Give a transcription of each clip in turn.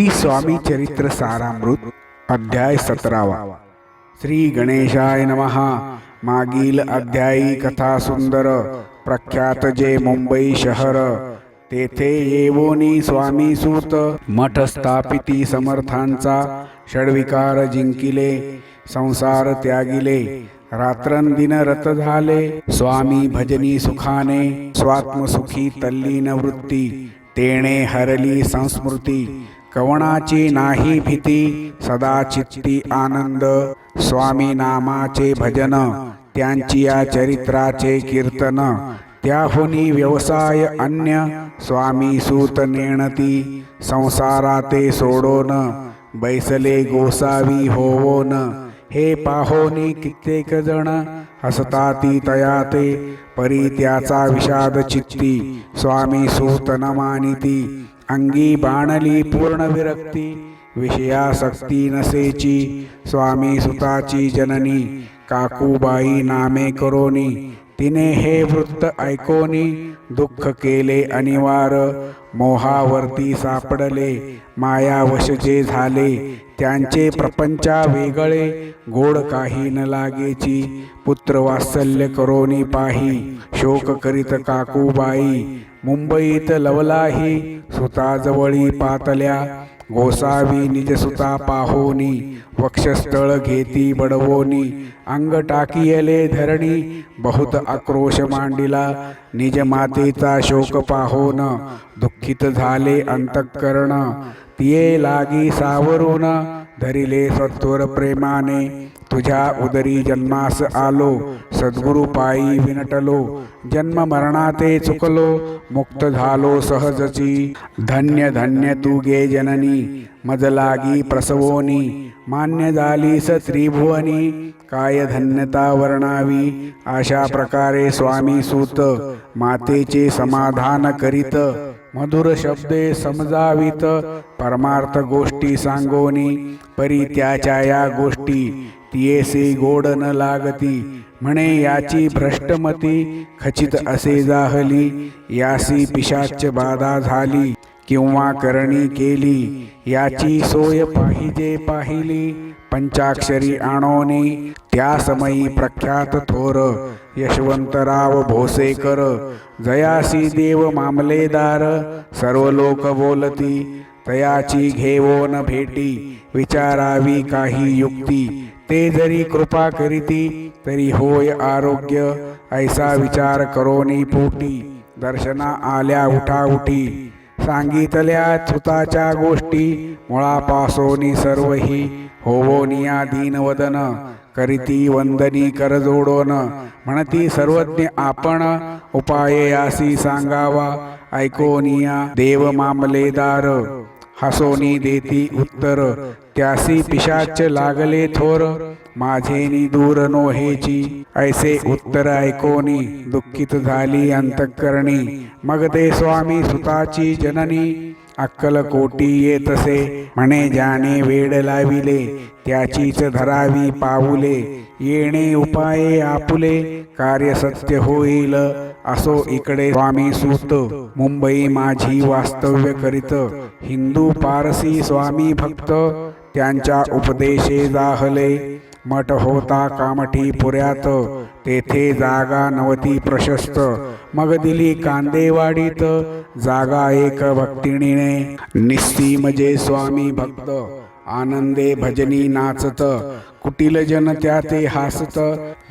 श्री स्वामी चरित्र सारामृत अध्याय सतरावा. श्री गणेशाय नमहा मागील अध्यायी कथा सुंदर प्रख्यात जे मुंबई शहर तेथे येवोनी स्वामी सूत. मठ स्थापिती समर्थांचा षडविकार जिंकिले संसार त्यागिले रात्रंदिन रत झाले. स्वामी भजनी सुखाने स्वात्मसुखी तल्लीन वृत्ती तेणे हरली संस्मृती कवणाची नाही भीती सदा चित्ती आनंद. स्वामी नामाचे भजन त्यांची या चरित्राचे कीर्तन. त्याहुनी व्यवसाय अन्य स्वामी सूत नेणती. संसाराते सोडोन बैसले गोसावी होवोन. हे पाहोनी कित्येक जण हसताती तयाते. परी त्याचा विषाद चित्ती स्वामी सूत न मानिती अंगी बाणली पूर्ण विरक्ती विषयासक्ती नसेची स्वामी सुताची जननी काकूबाई नामे करोनी तिने हे वृत्त ऐकोनी दुःख केले अनिवार मोहावरती सापडले मायावश जे झाले त्यांचे प्रपंचा वेगळे गोड काही न लागेची पुत्र वात्सल्य करोनी पाही शोक करीत काकूबाई मुंबईत लवलाही सुताजवळी पातल्या गोसावी निज सुता पाहोनी वक्षस्थळ घेती बडवोनी अंग टाकियले धरणी बहुत आक्रोश मांडिला निज मातेचा शोक पाहोन दुःखित झाले अंतःकरण तिये लागी सावरून धरिले सत्वर प्रेमाने तुझ्या उदरी जन्मास आलो सद्गुरु पायी विनटलो जन्म मरणाते चुकलो मुक्त झालो सहजची. धन्य धन्य तू गे जननी मज लागी प्रसवोनी मान्य स त्रिभुवनी काय धन्यता वर्णावी अशा प्रकारे स्वामी सूत मातेचे समाधान करीत मधुर शब्दे समजावित परमार्थ गोष्टी सांगोनी परी त्याच्या या गोष्टी तियेसे गोड न लागती. म्हणे याची भ्रष्टमती खचित असे जाहली. यासी पिशाच बाधा झाली. किंवा करणी केली. याची सोय पाहिजे पाहिली. पंचाक्षरी आणोनी. त्या समयी प्रख्यात थोर यशवंतराव भोसेकर. जयासी देव मामलेदार सर्व लोक बोलती. तयाची घेवोन भेटी. विचारावी काही युक्ती. ते जरी कृपा करीती तरी होय आरोग्य. ऐसा विचार करोनी पोटी. दर्शना आल्या उठाउठी सांगितल्या छुताच्या गोष्टी. मुळापासोनी सर्वही. होवोनिया दीनवदन करीती वंदनी कर जोडोन. म्हणती सर्वज्ञ आपण उपाये यासी सांगावा ऐकोनिया देव मामलेदार. हसोनी देती उत्तर त्यासी पिशाच लागले थोर माझेनी दूर नोहेची. ऐसे उत्तर ऐकोनी दुःखित झाली अंतकरणी. मग ते स्वामी सुताची जननी अक्कल कोटी येतसे म्हणे ज्याने वेड लाविले त्याचीच धरावी पाऊले. येणे उपाये आपुले कार्य सत्य होईल असो इकडे स्वामी सूत मुंबई माझी वास्तव्य करीत. हिंदू पारसी स्वामी भक्त त्यांच्या उपदेशे जाहले. मठ होता कामठी पुऱ्यात तेथे जागा नवती प्रशस्त. मग दिली कांदेवाडीत जागा एक भक्तिणीने. निस्सी मजे स्वामी भक्त आनंदे भजनी नाचत. कुटील जन त्याते हासत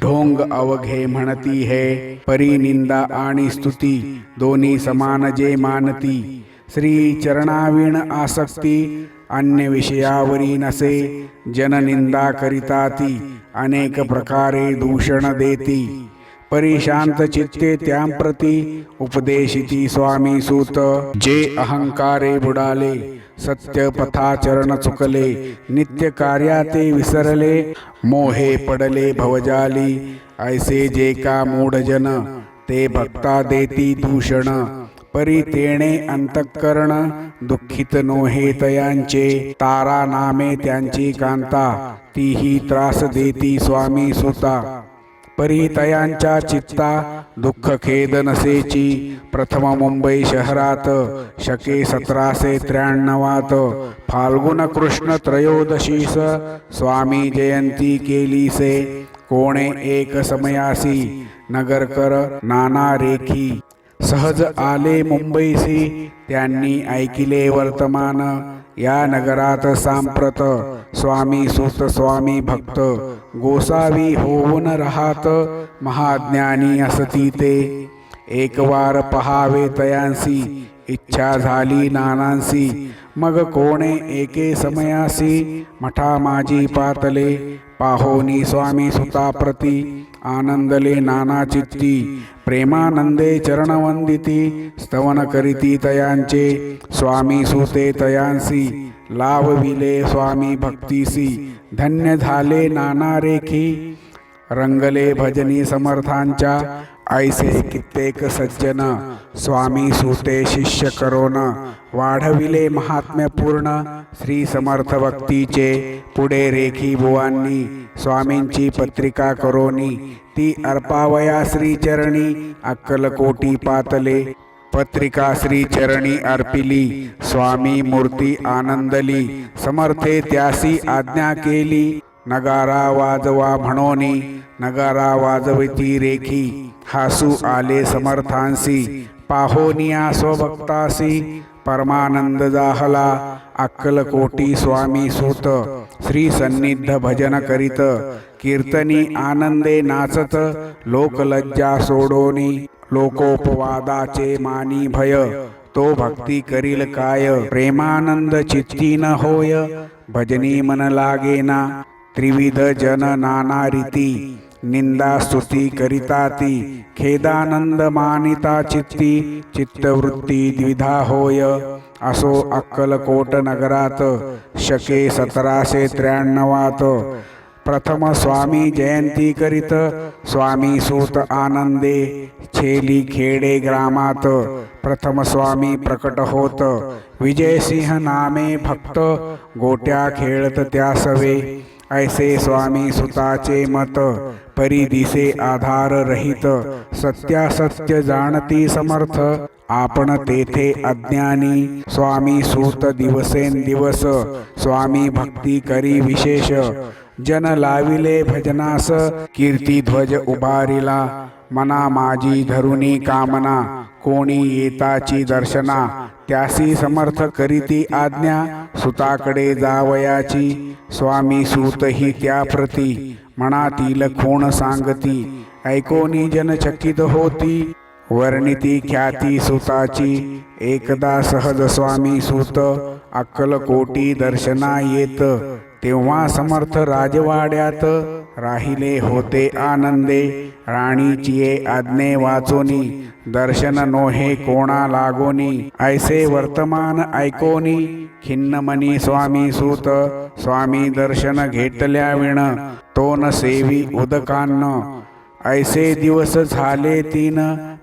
ढोंग अवघे म्हणती हे. परी निंदा आणि स्तुती दोन्ही समान जे मानती. श्री चरणाविण आसक्ती अन्य विषयावरी नसे. जननिंदा करिता ती अनेक प्रकारे दूषण देती. परिशांत चित्ते त्यांप्रती उपदेशिती स्वामी सूत. जे अहंकारे बुडाले सत्य पथाचरण चुकले नित्य कार्याते विसरले मोहे पडले भवजाली ऐसे जे का मूढजन ते भक्ता देती दूषण परी तेणे अंतःकरण दुःखित नोहे तयांचे तारा नामे त्यांची कांता तीही त्रास देती स्वामी सुता. परितयांच्या चित्ता दुःख खेद नसेची प्रथम मुंबई शहरात शके सतराशे त्र्याण्णवात. फाल्गुन कृष्ण त्रयोदशीस स्वामी जयंती केलीसे. कोणे एक समयासी नगरकर नाना रेखी. सहज आले मुंबईसी त्यांनी ऐकिले वर्तमान. या नगरात सांप्रत स्वामी सुत स्वामी भक्त गोसावी होऊन राहत महाज्ञानी असती ते. एक वार पहावे तयांसी इच्छा झाली नानांसी मग कोणे एके समयासी मठा माझी पातले पाहोनी स्वामी सुताप्रती आनंदले नाना चित्ती प्रेमानंदे चरणवंदिती स्तवन करीती तयांचे स्वामी सुते तयांसी लाभविले स्वामी भक्तीसी धन्य झाले नाना रेखी रंगले भजनी समर्थांच्या ऐसे कित्येक सज्जन स्वामी सुते शिष्य करोन. वाढविले महात्म्य पूर्ण. श्री समर्थ भक्तीचे पुढे रेखी बुवांनी स्वामींची पत्रिका करोनी. ती अर्पावया श्रीचरणी अक्कलकोटी पातले. पत्रिका श्री चरणी अर्पिली. स्वामी मूर्ती आनंदली. समर्थे त्यासी आज्ञा केली. नगारा वाजवा म्हणोनी नगारा वाजविती रेखी. हासू आले समर्थांसी पाहोनिया स्वभक्तासी. परमानंद जाहला अक्कलकोटी स्वामी सूत. श्री सन्निध भजन करीत कीर्तनी आनंदे नाचत लोकलज्जा सोडोनी. लोकोपवादाचे मानी भय तो भक्ती करील काय? प्रेमानंद चित्ती न होय भजनी मन लागेना. त्रिविध जन नाना रीती निंदा स्तुती करिताती खेदानंद मानिता चित्ती चित्तवृत्ती द्विधा होय। असो अक्कलकोट नगरात शके सतराशे त्र्याण्णवात। प्रथम स्वामी जयंती करीत स्वामी सूत आनंदे छेली खेडे ग्रामात। प्रथम स्वामी प्रकट होत विजयसिंह नामे भक्त गोट्या खेळत त्या सवे ऐसे स्वामी सुताचे मत परी दिसे आधार रहित सत्यासत्य जाणती समर्थ आपण तेथे अज्ञानी स्वामी सूत दिवसेंदिवस स्वामी भक्ती करी विशेष जन लाविले भजनास कीर्ती ध्वज उभारिला मना माझी धरुणी कामना कोणी येताची दर्शना त्यासी समर्थ करीती आज्ञा सुताकडे जावयाची. स्वामी सूत ही त्या प्रती मनातील खूण सांगती. ऐकोनी जनचकित होती. वर्णिती ख्याती सुताची. एकदा सहज स्वामी सूत अक्कलकोटी दर्शना येत तेव्हा समर्थ राजवाड्यात राहिले होते आनंदे. राणीची आज्ञे वाचोनी. दर्शन नोहे कोणा लागोनी. ऐसे वर्तमान ऐकोनी. खिन्न मनी स्वामी सूत. स्वामी दर्शन घेतल्या विण. तो न सेवी उदकान्न. ऐसे दिवस झाले तीन.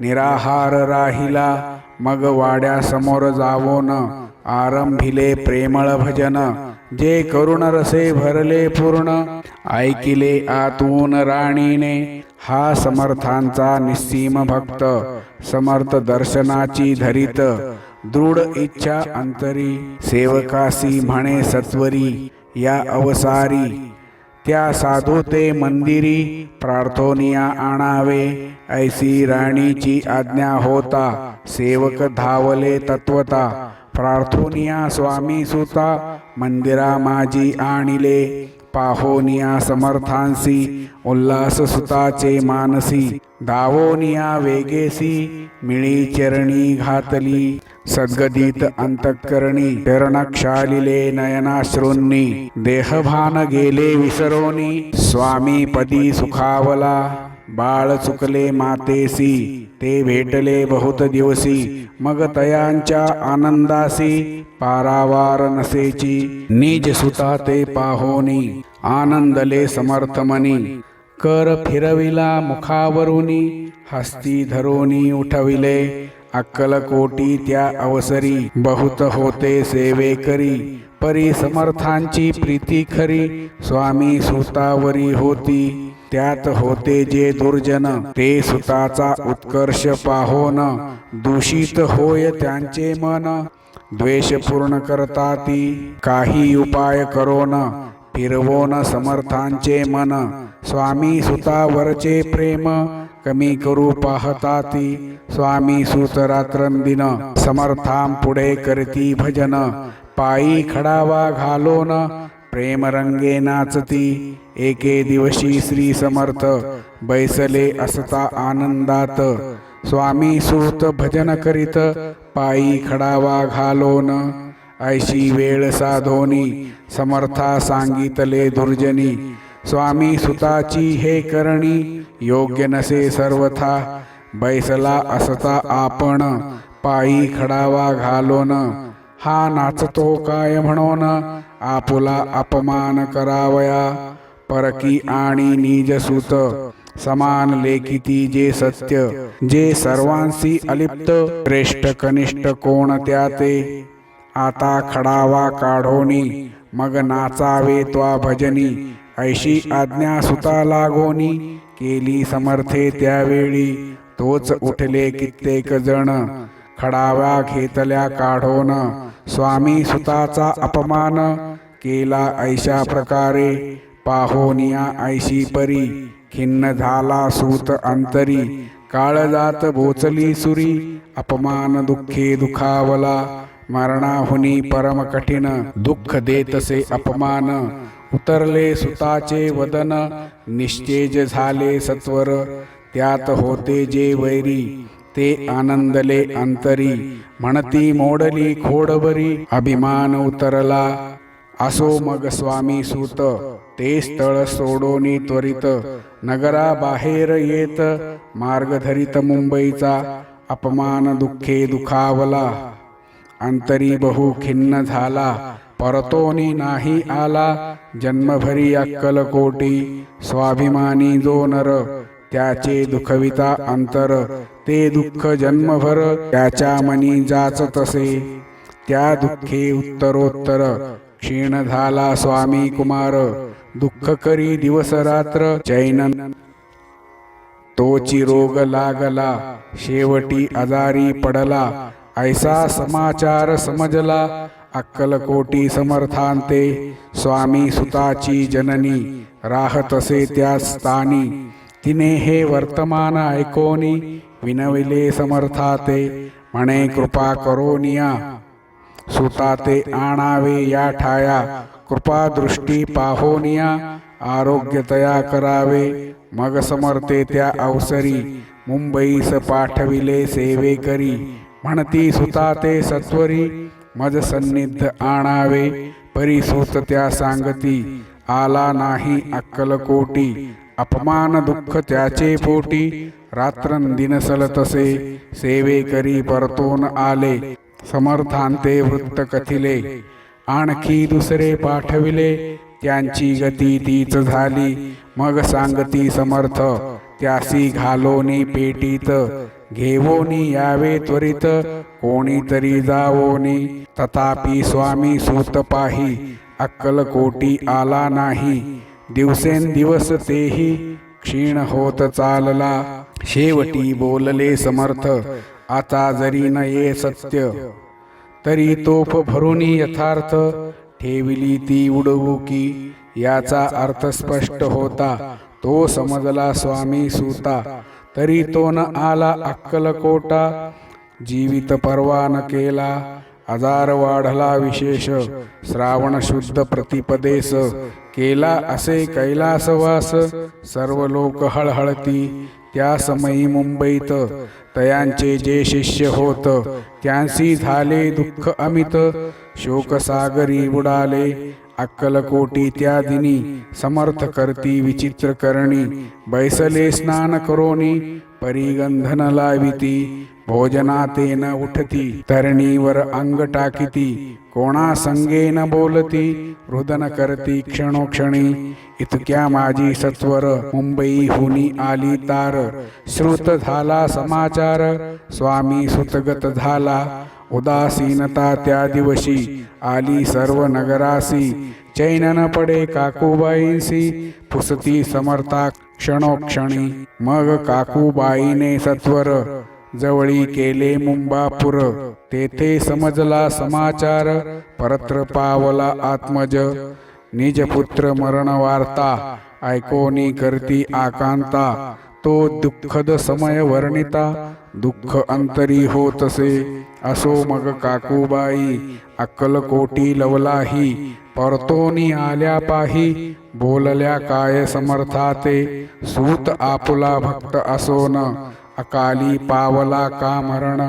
निराहार राहिला. मग वाड्यासमोर जावोन. आरंभिले प्रेमळ भजन. जे करुण रसे भरले पूर्ण ऐकिले आतून राणीने. हा समर्थांचा निस्सीम भक्त समर्थ दर्शनाची धरित दृढ इच्छा अंतरी सेवकासी म्हणे सत्वरी या अवसारी. त्या साधू ते मंदिरी प्रार्थोनिया आणावे. ऐसी राणीची आज्ञा होता सेवक धावले तत्वता. प्रार्थोनिया स्वामी सुता मंदिरा माझी आणिले पाहोनिया समर्थांसी उल्हास सुताचे मानसी दावोनिया वेगेसी मिळी चरणी घातली सद्गदित अंतकरणी चरणक्षालिले नयनाश्रूंनी देहभान गेले विसरोनी स्वामी पदी सुखावला बाळ चुकले मातेसी ते भेटले बहुत दिवसी. मग तयांच्या आनंदासी पारावार नसेची. निज सुता ते पाहोनी आनंदले समर्थमनी कर फिरविला मुखावरुनी हस्ती धरोनी उठविले. अक्कलकोटी त्या अवसरी बहुत होते सेवे करी. परी समर्थांची प्रीती खरी स्वामी सुतावरी होती. त्यात होते जे दुर्जन ते सुताचा उत्कर्ष पाहोन दूषित होय त्यांचे मन. द्वेष पूर्ण करता ती काही उपाय करोन फिरवोन समर्थांचे मन. स्वामी सुतावरचे प्रेम कमी करू पाहता ती. स्वामी सुत रात्रंदिन समर्थां पुढे करती भजन. पायी खडावा घालोन प्रेम रंगे नाचती. एके दिवशी श्री समर्थ. बैसले असता आनंदात. स्वामी सूत भजन करीत. पायी खडावा घालोन. ऐशी वेळ साधोनी. समर्था सांगितले दुर्जनी. स्वामी सुताची हे करणी. योग्य नसे सर्वथा. बैसला असता आपण. पायी खडावा घालोन. हा नाचतो काय म्हणून? आपुला अपमान करावया. परकी आणि निजसूत समान लेखिती जे सत्य जे सर्वांशी अलिप्त श्रेष्ठ कनिष्ठ कोण त्याते आता खडावा काढोनी मग नाचावे त्वा भजनी ऐशी आज्ञा सुता लागोनी केली समर्थे त्यावेळी तोच उठले कित्येक जण खडाव्या घेतल्या काढोन स्वामी सुताचा अपमान केला ऐशा प्रकारे. पाहोनिया ऐशी परी. खिन्न झाला सूत अंतरी. काळजात बोचली सुरी. अपमान दुःखे दुखावला. मरणाहुनी परम कठीण. दुःख देतसे अपमान. उतरले सुताचे वदन. निश्चेज झाले सत्वर. त्यात होते जे वैरी. ते आनंदले अंतरी म्हणती मोडली खोडबरी अभिमान उतरला. असो मग स्वामी सूत ते स्थळ सोडोनी त्वरित नगरा बाहेर येत मार्ग धरित मुंबईचा अपमान दुःखे दुखावला. अंतरी बहु खिन्न झाला परतोनी नाही आला. जन्मभरी अक्कल कोटी स्वाभिमानी जो नर त्याचे दुखविता अंतर ते दुःख जन्मभर त्याच्या मनी जाच तसे त्या दुःखे उत्तरोत्तर. क्षीण झाला स्वामी कुमार. दुःख करी दिवस रात्र चैन तोची रोग लागला. शेवटी आजारी पडला. ऐसा समाचार समजला. अक्कलकोटी समर्थांते. स्वामी सुताची जननी. राहतसे त्या स्थानी. तिने हे वर्तमान ऐकोनी. विनविले समर्थाते म्हणे कृपा करोनिया। सुताते आणावे या ठाया कृपा दृष्टी पाहोनिया। आरोग्यतया करावे मग समर्थे त्या अवसरी। मुंबईस पाठविले सेवे करी। म्हणती सुताते सत्वरी मज सन्निध आणावे। परिसूत त्या सांगती आला नाही अक्कलकोटी। अपमान दुःख त्याचे पोटी। रात्रंदिन सलतसे सेवे करी परतोन आले समर्थांते वृत्त कथिले आणखी दुसरे पाठविले त्यांची गती तीच झाली मग सांगती समर्थ त्यासी घालोनी पेटीत घेवोनी यावे त्वरित कोणीतरी जावोनी. तथापि स्वामी सूत पाही अक्कलकोटी आला नाही. दिवसेंदिवस तेही क्षीण होत चालला. शेवटी बोलले समर्थ आता जरी न ये सत्य तरी तोफ भरून यथार्थ ठेविली ती उडवुकी याचा अर्थ स्पष्ट होता तो समजला स्वामी सूता तरी तो न आला अक्कलकोटा जीवित परवान केला आजार वाढला विशेष. श्रावण शुद्ध प्रतिपदेस. केला असे कैलासवास. सर्व लोक हळहळती. त्या समयी मुंबईत. तयांचे जे शिष्य होत. त्यांसी झाले दुःख अमित. शोकसागरी बुडाले. अक्कलकोटी त्या दिनी समर्थ करती विचित्र करणी. बैसले स्नान करोनी. परिगंधन लाविती. भोजनातेन उठती तरणीवर अंग टाकिती कोणा संगेन बोलती रुदन करती क्षणोक्षणी. इतक्या माझी सत्वर मुंबई हुनी आली तार. श्रुत झाला समाचार स्वामी सुतगत झाला. उदासीनता त्या दिवशी आली सर्व नगरासी. चैनन पडे काकूबाईंसी पुसती समर्था क्षणोक्षणी. मग काकूबाईने सत्वर जवळी केले मुंबापुर तेथे समजला समाचार परत्र पावला आत्मज. निज पुत्र मरण वार्ता ऐकोनी करती आकांता. तो दुःखद समय वर्णिता दुःख अंतरी होतसे. असो मग काकूबाई अक्कलकोटी लवलाही. परतोनी आल्या पाही बोलल्या काय समर्थाते. सूत आपुला भक्त असोन अकाली पावला का मरण?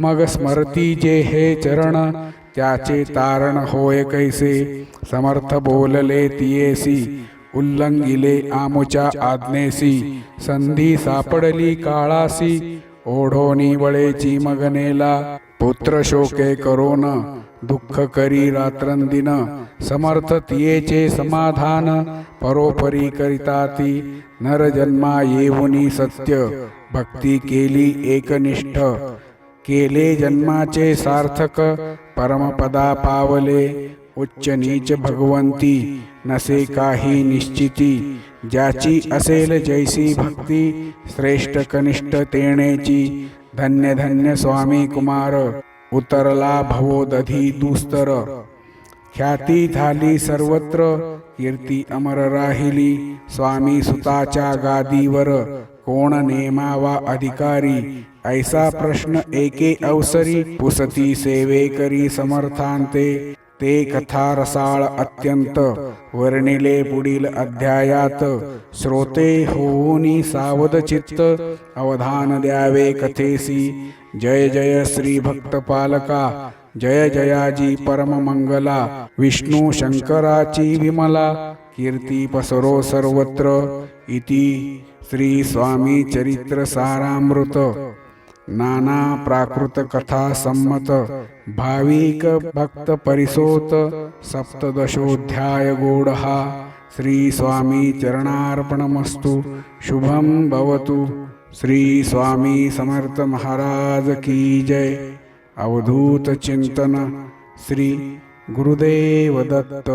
मग स्मरती जे हे चरण त्याचे तारण होय कैसे? समर्थ बोलले तियेसी उल्लंघिले आमुच्या आज्ञेसी संधी सापडली काळासी ओढोनी बळेची मगनेला पुत्र शोके करोन दुःख करी रात्रंदिन समर्थ तियेचे समाधान परोपरी करिता ती नर जन्मा येऊनी सत्य भक्ती केली एकनिष्ठ. केले जन्माचे सार्थक परमपदा पावले. उच्च नीच भगवंती नसे काही निश्चिती. ज्याची असेल जैसी भक्ती श्रेष्ठ कनिष्ठ तेणेची. धन्य धन्य स्वामी कुमार उतरला भवोदधी दुस्तर. ख्याती झाली सर्वत्र कीर्ती अमर राहिली. स्वामी सुताच्या गादीवर कोण नेमावा अधिकारी? ऐसा प्रश्न एके अवसरी पुसती सेवे करी समर्थांते ते कथा रसाळ अत्यंत वर्णिले पुढील अध्यायात श्रोते होऊनी सावध चित्त अवधान द्यावे कथेसी। जय जय श्री भक्त पालका जय जयाजी परम मंगला विष्णू शंकराची विमला। कीर्ती पसरो सर्वत्र इति श्री स्वामी चरित्र सारामृत नाना प्राकृत कथा संमत भाविक भक्त परिसोत सप्तदशोध्याय गोडहा। श्री स्वामी चरणार्पणमस्तु शुभम भवतु। श्री स्वामी समर्थ महाराज की जय। अवधूत चिंतन श्री गुरुदेव दत्त